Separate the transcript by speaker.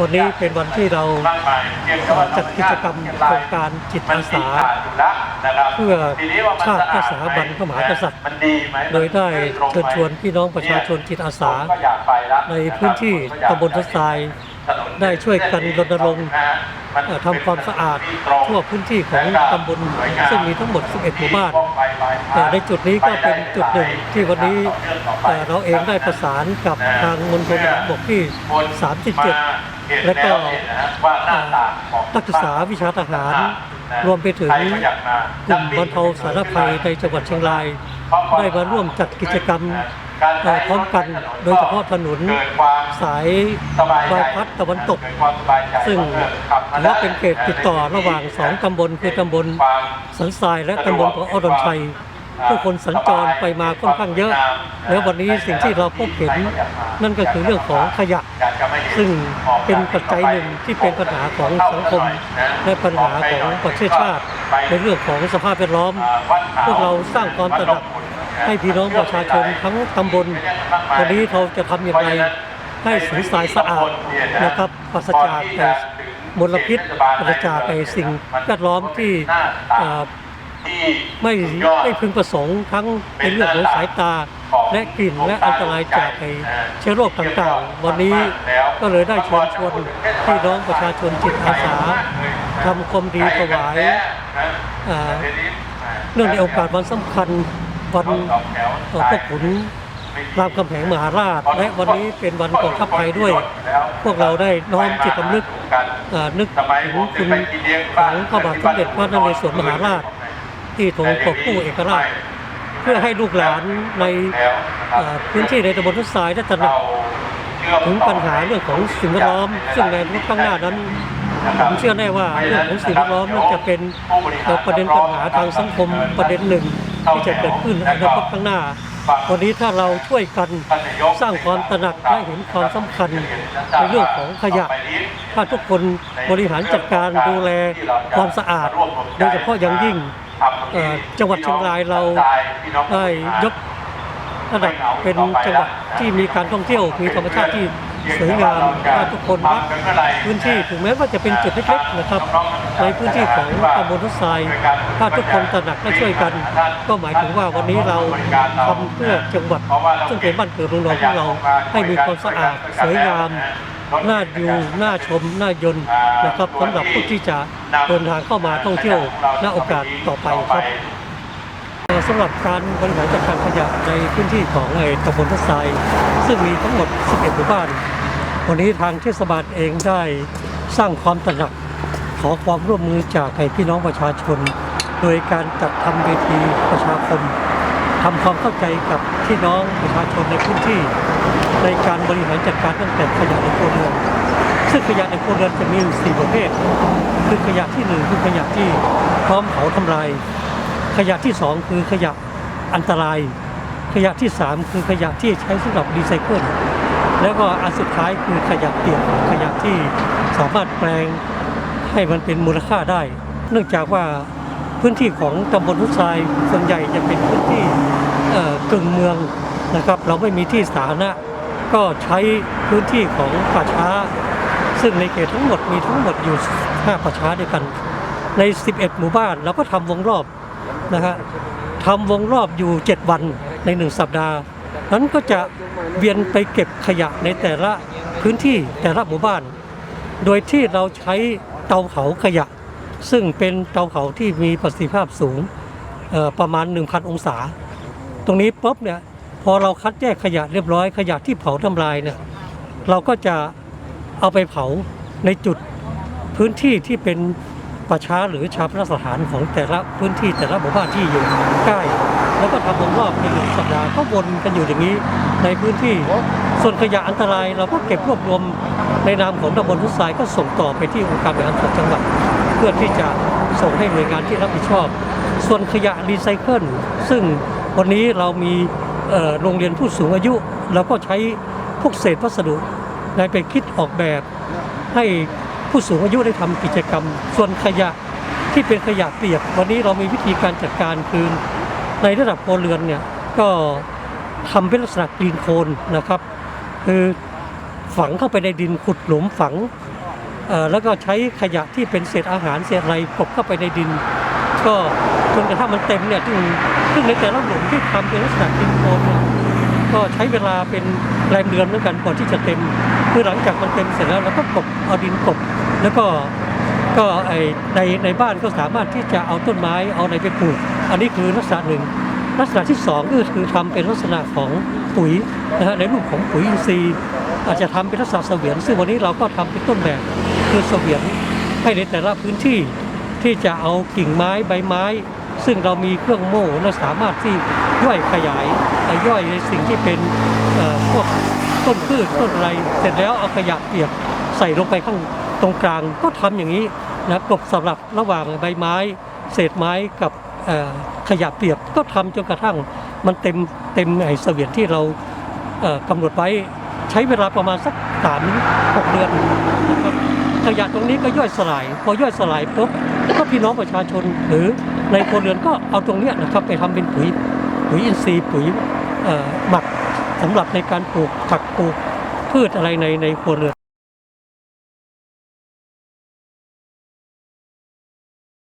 Speaker 1: วันนี้เป็นวันที่เราจัดกิจกรรมโครงการจิตอาสาเพื่อชาติ
Speaker 2: สะ
Speaker 1: สถาบันพระมหากษัตริย์
Speaker 2: มัด
Speaker 1: โดยได้เชิญชวนพี่น้องประชาชนจิตอาสา ในพื้นที่ตำบลทราย ได้ช่วยกันรณรงค์
Speaker 2: นะฮะมัน
Speaker 1: เอ่อทำความสะอาด
Speaker 2: ที่ตรง
Speaker 1: ทั่วพื้นที่ของตำบลซึ่งมีทั้งหมด 11 หมู่บ้านแต่ในจุดนี้ก็เป็นจุดหนึ่งที่วันนี้เอ่อเราเองได้ประสานกับทางมณฑลทหารบกที่ 37 และก็
Speaker 2: ว่าหน้าตาของ
Speaker 1: นักศึกษาวิชาทหาร รวมไปถึง
Speaker 2: ใคก็อยากมาก
Speaker 1: ลุ่มบรรเทาสาธารณภัยในจังหวัดเชียงราย ได้มาร่วมจัดกิจกรรมเอ่อ พร้อมกันโดยเฉพาะถนน
Speaker 2: เกิดความ
Speaker 1: สาย
Speaker 2: สบายใจ
Speaker 1: บายพัดตะวันตก
Speaker 2: เกิดความสบายใจ
Speaker 1: ซึ่ง
Speaker 2: เออขับมา
Speaker 1: ถือว่าเป็นเขตติดต่อระหว่างสองตำบลคือตำบล
Speaker 2: ความ
Speaker 1: สันทรายและตำบลของอดอนชัยผู้คนสัญจรไปมาค่อนข้างเยอะ แล้ววันนี้สิ่งที่เราพบเห็นนั่นก็คือเรื่องของขยะ
Speaker 2: อยากจะมาอยู่
Speaker 1: ซึ่งเป็นปัจจัยหนึ่งที่เป็นปัญหาของสังคม และปัญหาของประเทศชาติ ในเรื่องของสภาพแวดล้อม พวกเราสร้างความตระหนัก ให้พี่น้องประชาชนทั้งตำบลวันนี้เราจะทำอย่างไรให้สันทรายสะอาดนะครับปราศจากมลพิษปราศจากไอสิ่งแวดล้อมที่ไม่ไม่พึงประสงค์ทั้งในเรื่องของสายตาและกลิ่นและอันตรายจากไอเชื้อโรคต่างๆ วันนี้ก็เลยได้เชิญชวนพี่น้องประชาชนจิตอาสาทำความดีถวายเนื่องในโอกาสวันสำคัญ วันเอ่อพระขุนรามคำแหงมหาราช และวันนี้เป็นวันกองทัพไทยด้วย พวกเราได้น้อมจิตสำนึกนึกถึงคุณของพระบาทสมเด็จพระนเรศวรมหาราช ที่ทรงปกกู้เอกราช เพื่อให้ลูกหลานในพื้นที่ในตำบลทุกทรายได้ตระหนักถึงปัญหาเรื่องของสิ่งแวดล้อม ซึ่งในอนาคตข้างหน้านั้นผมเชื่อแน่ว่าเรื่องของสิ่งแวดล้อมนั้นจะเป็นประเด็นปัญหาทางสังคมประเด็นหนึ่ง ที่จะเกิดขึ้นในอนาคตข้างหน้า วันนี้ถ้าเราช่วยกันสร้างความตระหนักและเห็นความสำคัญในเรื่องของขยะ ถ้าทุกคนบริหารจัดการดูแลความสะอาด โดยเฉพาะอย่างยิ่งเอ่อจังหวัดเชียงรายเราได้ยกระดับเป็นจังหวัดที่มีการท่องเที่ยวมีธรรมชาติที่ สวยงามถ้าทุกคนรักพื้นที่ถึงแม้ว่าจะเป็นจุดเล็กๆนะครับในพื้นที่ของตำบลทุกทรายถ้าทุกคนตระหนักและช่วยกัน ก็หมายถึงว่าวันนี้เราทำเพื่อจังหวัด ซึ่งเป็นบ้านเกิดเมืองนอนของเราให้มีความสะอาดสวยงามน่าดูน่าชมน่ายนต์นะครับสำหรับผู้ที่จะเดินทางเข้ามาท่องเที่ยวณโอกาสต่อไปครับเอ่อ สำหรับการบริหารจัดการขยะในพื้นที่ของไอ้ตำบลทับทราย ซึ่งมีทั้งหมด 11หมู่บ้าน วันนี้ทางเทศบาลเองได้สร้างความตระหนัก ขอความร่วมมือจากไอ้พี่น้องประชาชน โดยการจัดทำเวทีประชาคมทำความเข้าใจกับพี่น้องประชาชนในพื้นที่ ในการบริหารจัดการตั้งแต่ขยะในครัวเรือนซึ่งขยะในครัวเรือนจะมีอยู่สี่ประเภท คือขยะที่หนึ่งคือขยะที่พร้อมเผาทำลาย ขยะที่สองคือขยะอันตราย ขยะที่สามคือขยะที่ใช้สำหรับรีไซเคิลแล้วก็อันสุดท้ายคือขยะเปียกขยะที่สามารถแปลงให้มันเป็นมูลค่าได้ เนื่องจากว่าพื้นที่ของตำบลทุทรายส่วนใหญ่จะเป็นพื้นที่กึ่งเมืองนะครับ เราไม่มีที่สาธารณะก็ใช้พื้นที่ของป่าช้า ซึ่งในเขตทั้งหมดมีทั้งหมดอยู่ 5ป่าช้าด้วยกัน ใน 11 หมู่บ้านเราก็ทำวงรอบ นะฮะทำวงรอบอยู่ 7 วันใน 1 สัปดาห์ นั้นก็จะเวียนไปเก็บขยะในแต่ละพื้นที่แต่ละหมู่บ้าน โดยที่เราใช้เตาเผาขยะ ซึ่งเป็นเตาเผาที่มีประสิทธิภาพสูงเอ่อประมาณ 1,000 องศา ตรงนี้ปุ๊บเนี่ยพอเราคัดแยกขยะเรียบร้อยขยะที่เผาทำลายเนี่ยเราก็จะเอาไปเผาในจุดพื้นที่ที่เป็น ประชาหรือชาพนสถานของแต่ละพื้นที่แต่ละหมู่บ้านที่อยู่ใกล้แล้วก็ทำวงรอบในหนึ่งสัปดาห์ก็วนกันอยู่อย่างนี้ในพื้นที่ ส่วนขยะอันตรายเราก็เก็บรวบรวมในนามของตำบลทุกทรายก็ส่งต่อไปที่องค์การบริหารส่วนจังหวัด เพื่อที่จะส่งให้หน่วยงานที่รับผิดชอบ ส่วนขยะรีไซเคิลซึ่งวันนี้เรามีโรงเรียนผู้สูงอายุเราก็ใช้พวกเศษวัสดุในไปคิดออกแบบให้ ผู้สูงอายุได้ทำกิจกรรม ส่วนขยะที่เป็นขยะเปียก วันนี้เรามีวิธีการจัดการคือในระดับครัวเรือนเนี่ยก็ทำเป็นลักษณะกรีนโคนนะครับ คือฝังเข้าไปในดินขุดหลุมฝังแล้วก็ใช้ขยะที่เป็นเศษอาหารเศษอะไรกลบเข้าไปในดิน ก็จนกระทั่งมันเต็มเนี่ยซึ่งซึ่งในแต่ละหลุมที่ทำเป็นลักษณะดินโคลนก็ใช้เวลาเป็นแรมเดือนเหมือนกันก่อนที่จะเต็ม คือหลังจากมันเต็มเสร็จแล้วเราก็กบเอาดินกบแล้วก็ก็ไอในในบ้านก็สามารถที่จะเอาต้นไม้เอาอะไรไปปลูก อันนี้คือลักษณะหนึ่งลักษณะที่สองก็คือทำเป็นลักษณะของปุ๋ยนะฮะในรูปของปุ๋ยอินทรีย์อาจจะทำเป็นลักษณะเสวียน ซึ่งวันนี้เราก็ทำเป็นต้นแบบคือเสวียนให้ในแต่ละพื้นที่ที่จะเอากิ่งไม้ใบไม้ ซึ่งเรามีเครื่องโม่และสามารถที่ย่อยขยายย่อยในสิ่งที่เป็นเอ่อพวก ต้นพืชต้นอะไร เสร็จแล้วเอาขยะเปียกใส่ลงไปข้างตรงกลางก็ทำอย่างนี้นะกบสำหรับระหว่างใบไม้ เศษไม้กับขยะเปียกก็ทำจนกระทั่งมันเต็มเต็มไอ้เสวียนที่เราเอ่อกำหนดไว้ใช้เวลาประมาณสักสามหกเดือนขยะตรงนี้ก็ย่อยสลาย พอย่อยสลายปุ๊บก็พี่น้องประชาชนหรือในครัวเรือนก็เอาตรงเนี้ยนะครับไปทำเป็นปุ๋ยปุ๋ยอินทรีย์ปุ๋ยหมัก สำหรับในการปลูกผักปลูกพืชอะไรในในครัวเรือน